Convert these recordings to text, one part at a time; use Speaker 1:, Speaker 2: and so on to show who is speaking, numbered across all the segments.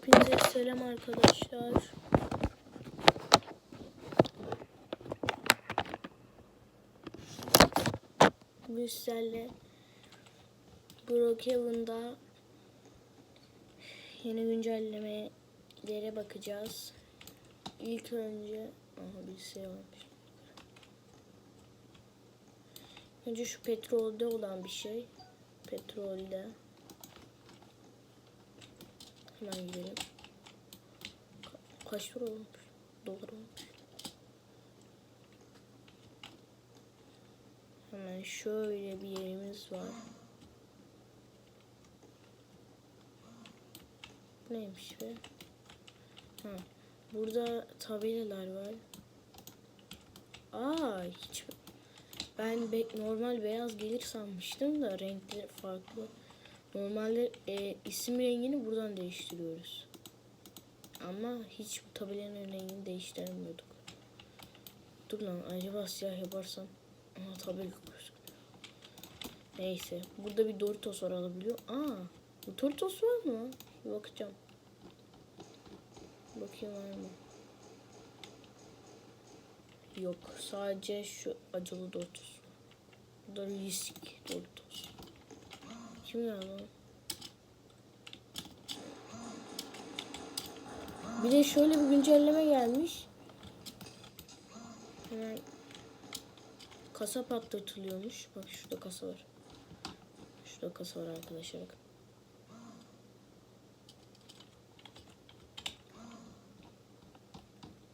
Speaker 1: Hepinize selam arkadaşlar. Sizlerle Brookhaven'da yeni güncellemelere bakacağız. İlk önce aha bir şey varmış. Önce şu petrolde olan bir şey. Petrolde. Hemen gidelim. Ka- kaç lira olmuş? Dolar olmuş. Hemen şöyle bir yerimiz var. Neymiş be? Ha, burada tabelalar var. Aa, hiç ben be- normal beyaz gelir sanmıştım da renkleri farklı. Normalde e, isim rengini buradan değiştiriyoruz. Ama hiç bu tabelanın rengini değiştiremiyorduk. Dur lan acaba siyah yaparsam Aha tabela. Neyse. Burada bir Doritos var alabiliyor. Aa, bu Doritos var mı? Bir bakacağım. Bakayım var mı? Yok. Sadece şu acılı Doritos. Bu da risk Doritos. Kim ya lan? Bir de şöyle bir güncelleme gelmiş. Hemen kasa patlatılıyormuş. Bak şurada kasa var. Şurada kasa var arkadaşlar. Bakın.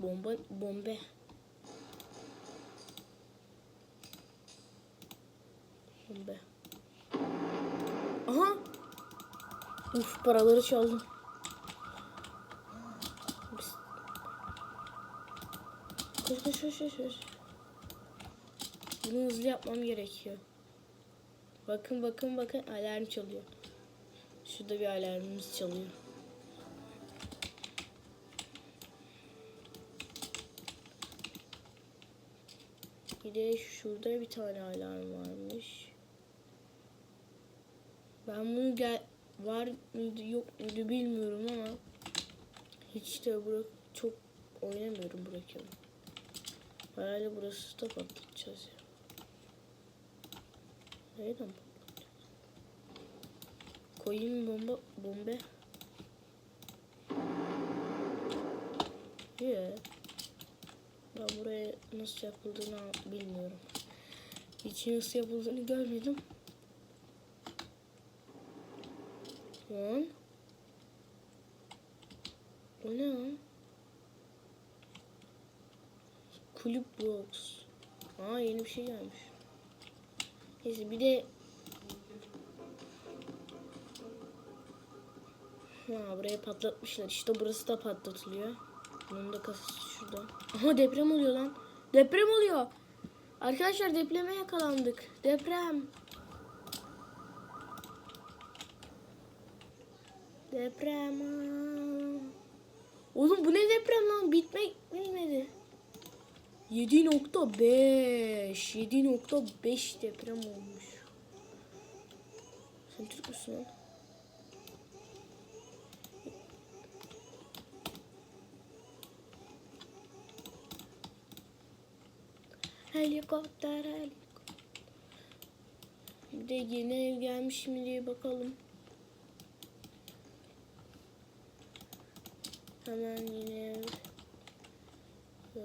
Speaker 1: Bomba. Bombe. Aha. Uf paraları çaldım. Koş koş koş. koş. Bunu hızlı yapmam gerekiyor. Bakın bakın bakın alarm çalıyor. Şurada bir alarmımız çalıyor. Bir de şurada bir tane alarm varmış. Ben bunu gel var mıydı yok muydu bilmiyorum ama hiç de bırak çok oynamıyorum bırakıyorum. Herhalde burası da patlatacağız ya. Nereden patlatacağız? Koyayım bomba bombe. Yeah. Ben buraya nasıl yapıldığını bilmiyorum. Hiç nasıl yapıldığını görmedim. Lan. O ne lan? Kulüp box. Aa yeni bir şey gelmiş. Neyse bir de Ha buraya patlatmışlar. İşte burası da patlatılıyor. Bunun da kasası şurada. Aha deprem oluyor lan. Deprem oluyor. Arkadaşlar depreme yakalandık. Deprem. Deprem. Oğlum bu ne deprem lan? Bitmek bilmedi. 7.5 7.5 deprem olmuş. Sen Türk müsün lan? Helikopter helikopter. Bir de yeni ev gelmiş mi diye bakalım. Hemen. Ee,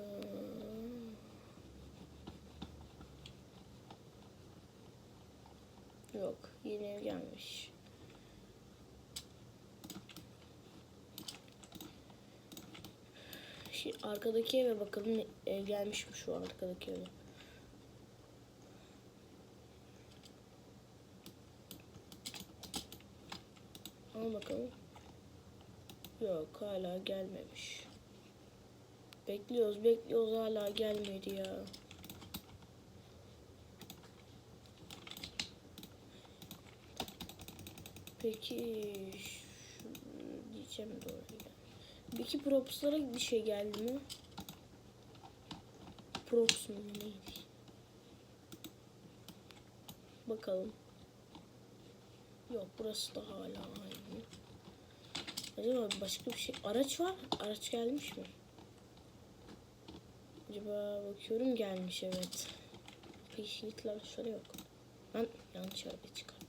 Speaker 1: Yok yeni gelmiş. Şimdi arkadaki eve bakalım ev gelmiş mi şu arkadaki eve. Al bakalım. Yok hala gelmemiş. Bekliyoruz bekliyoruz hala gelmedi ya. Peki şu diyeceğim doğru ya. Peki propslara bir şey geldi mi? Props mu neydi? Bakalım. Yok burası da hala aynı. Acaba başka bir şey araç var. Araç gelmiş mi? Acaba bakıyorum gelmiş evet. Peşlikler şöyle yok. Ben yanlış araba çıkardım.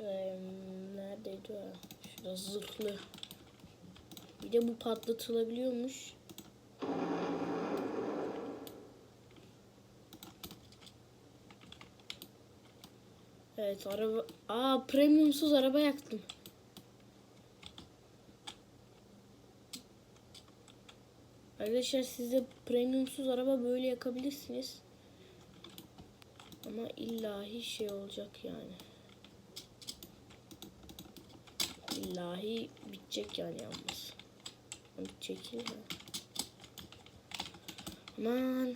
Speaker 1: Ee, neredeydi o? Şurada zırhlı. Bir de bu patlatılabiliyormuş. Evet araba. Aa premiumsuz araba yaktım. Arkadaşlar siz de premiumsuz araba böyle yakabilirsiniz. Ama illahi şey olacak yani. İllahi bitecek yani yalnız. Çekil ya. Aman.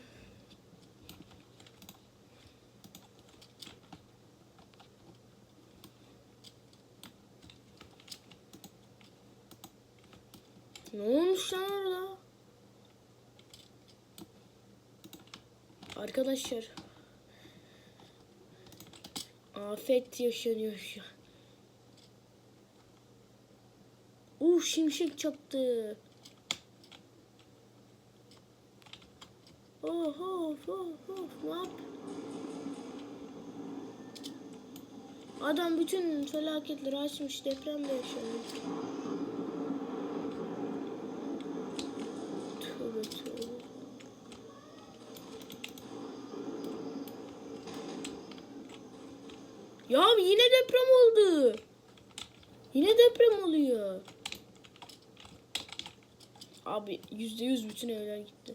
Speaker 1: Ne olmuş lan orada? Arkadaşlar. Afet yaşanıyor şu an. Uh şimşek çaktı. Oh of of of ne yap? Adam bütün felaketleri açmış deprem de yaşanıyor. Tövbe tövbe. Ya yine deprem oldu. Yine deprem oluyor. Abi yüzde yüz bütün evler gitti.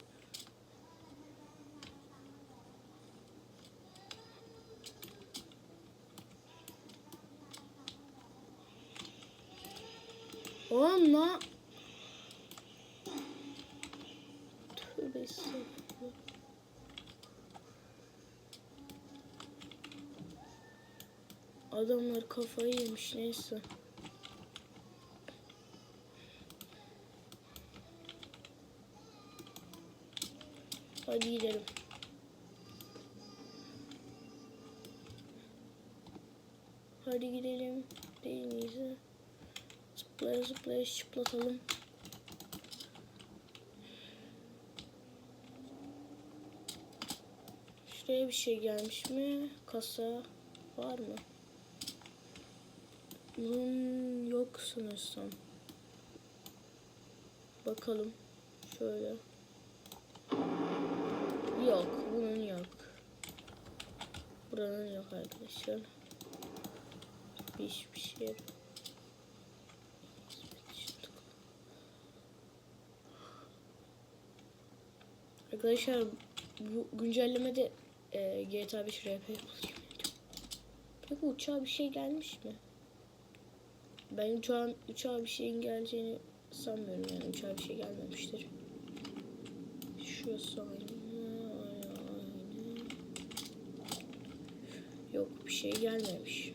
Speaker 1: Ama Tövbe estağfurullah. Adamlar kafayı yemiş neyse. Hadi gidelim. Hadi gidelim. Ha? Zıplaya zıplaya çıplatalım. Şuraya bir şey gelmiş mi? Kasa var mı? Bunun yok sanırsam. Bakalım. Şöyle. Yok. Bunun yok. Buranın yok arkadaşlar. Hiçbir şey yok. Arkadaşlar bu güncellemede e, GTA 5 RP yapılacak. Peki uçağa bir şey gelmiş mi? Ben uçağın, uçağa bir şeyin geleceğini sanmıyorum yani uçağa bir şey gelmemiştir. Şurası aynı. Yok bir şey gelmemiş.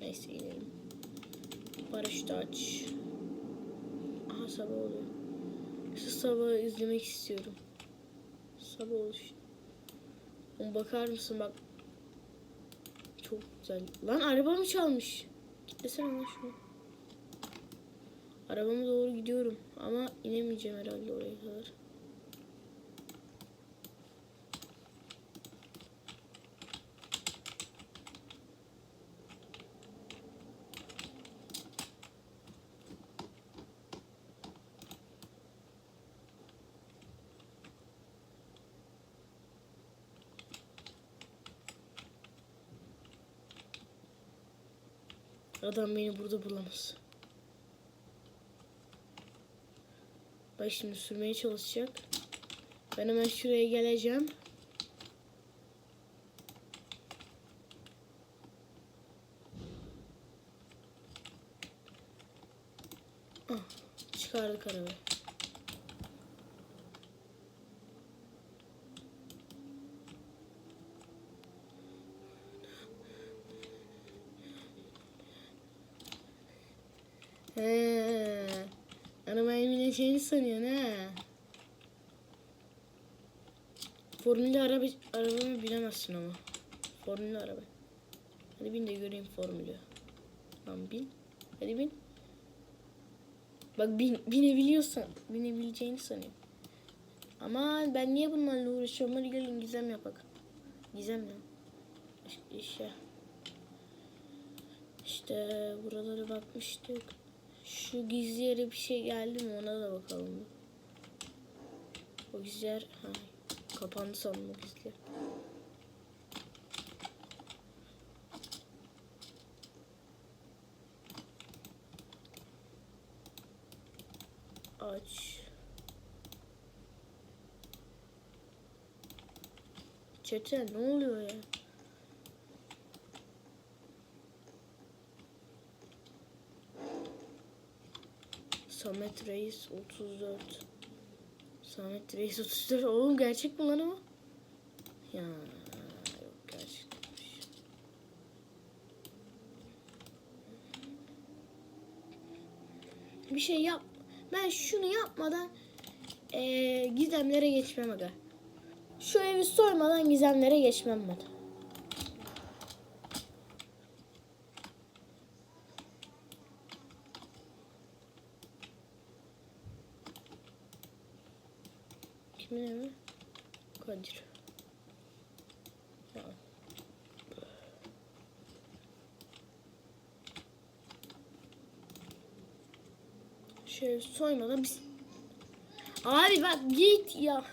Speaker 1: Neyse inelim. Paraşütü aç. Aha sabah oluyor. Şu sabahı izlemek istiyorum. Sabah oluş. Oğlum bakar mısın bak. Güzel. Lan arabamı çalmış. Kitlesene lan şunu. Arabama doğru gidiyorum. Ama inemeyeceğim herhalde oraya kadar. Adam beni burada bulamaz. Bak şimdi sürmeye çalışacak. Ben hemen şuraya geleceğim. Ah, çıkardık arabayı. Arabayı bineceğini sanıyorsun ha. Formülü araba, arabamı bilemezsin ama. Formülü araba. Hadi bin de göreyim formülü. Lan bin. Hadi bin. Bak bin, binebiliyorsan. Binebileceğini sanıyorum. Ama ben niye bunlarla uğraşıyorum? Hadi gelin gizem yapak. Gizem ya. İşte. İşte buralara bakmıştık. Şu gizli yere bir şey geldi mi ona da bakalım. O gizli yer ha, kapandı sandım o gizli yer. Aç. Çete ne oluyor ya? Samet Reis 34. Samet Reis 34. Oğlum gerçek lan o? Ya yok gerçek. Bir şey yap. Ben şunu yapmadan eee, gizemlere geçmem aga. Şu evi soymadan gizemlere geçmem ben. Kimin evi? Kadir. Ya. Evi soymadan biz... Abi bak git ya.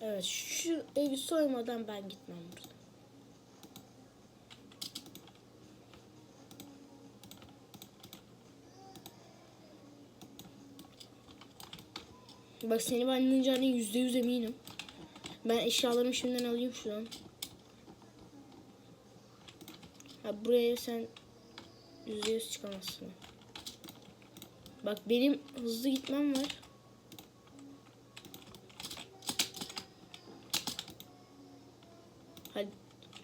Speaker 1: Evet şu evi soymadan ben gitmem buradan. Bak seni ben ninja'nın yüzde yüz eminim. Ben eşyalarımı şimdiden alayım şuradan. Ha buraya sen yüzde yüz çıkamazsın. Bak benim hızlı gitmem var. Hadi,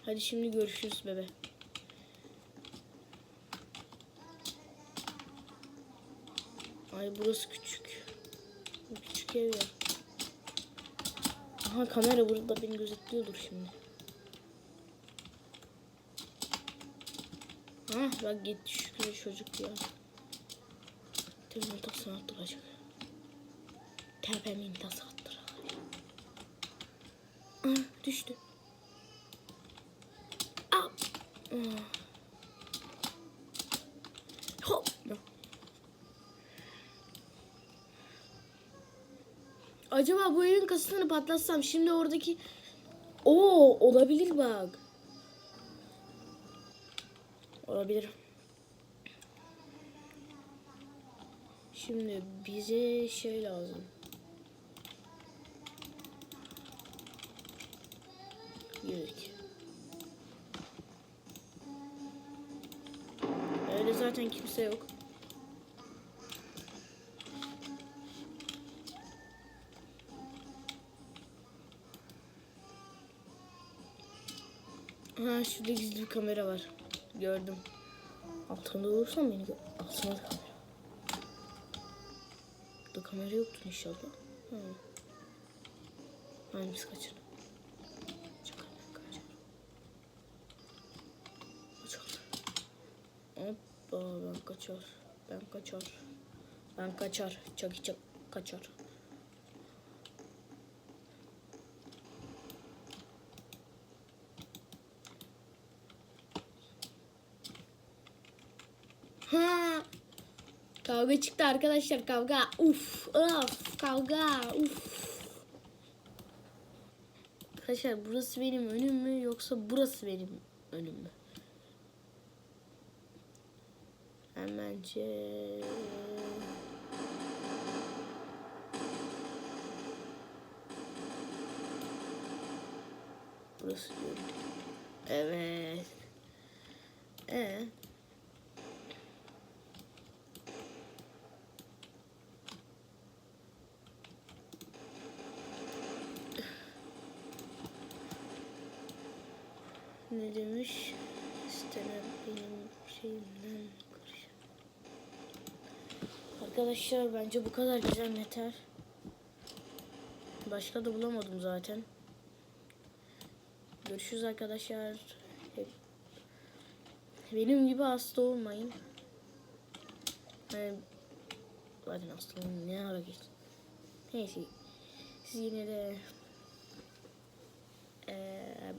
Speaker 1: hadi şimdi görüşürüz bebe. Ay burası küçük. Ya. Aha kamera burada beni gözetliyordur şimdi. Ha bak gitti şükür çocuk ya. Temin tasını attıracak. Tepemin tası attıracak. Ah düştü. Ah. Ah. Acaba bu evin kasasını patlatsam şimdi oradaki Oo olabilir bak. Olabilir. Şimdi bize şey lazım. Yürek. Öyle zaten kimse yok. Ha şurada gizli bir kamera var. Gördüm. Altında olursam beni gör. Altında da kamera. Burada kamera yoktu inşallah. Ha. Ben kaçar. Kaçar. Hoppa ben kaçar. Ben kaçar. Ben kaçar. Çaki çak kaçar. Ha. Kavga çıktı arkadaşlar kavga. Uf, of, kavga. Uf. Arkadaşlar burası benim önüm mü yoksa burası benim önüm mü? Hemence Burası diyorum. Evet. Ee, ne demiş? Siteler benim şeyimden karışıyor. Arkadaşlar bence bu kadar güzel yeter. Başka da bulamadım zaten. Görüşürüz arkadaşlar. Hep- Benim gibi hasta olmayın. Ben zaten hastalığım ne ara geçti. Neyse. Siz yine de eee,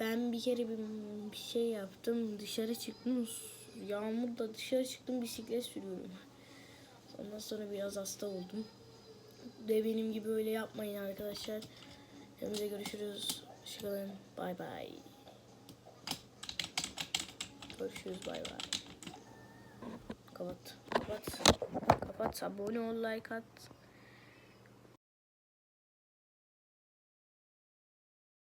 Speaker 1: ben bir kere bir, bir şey yaptım. Dışarı çıktım. Yağmurda dışarı çıktım bisiklet sürüyorum. Ondan sonra biraz hasta oldum. De benim gibi öyle yapmayın arkadaşlar. Hepinize görüşürüz. Hoşçakalın. Bay bay. Görüşürüz. Bay bay. Kapat. Kapat. Kapat. Abone ol. Like at.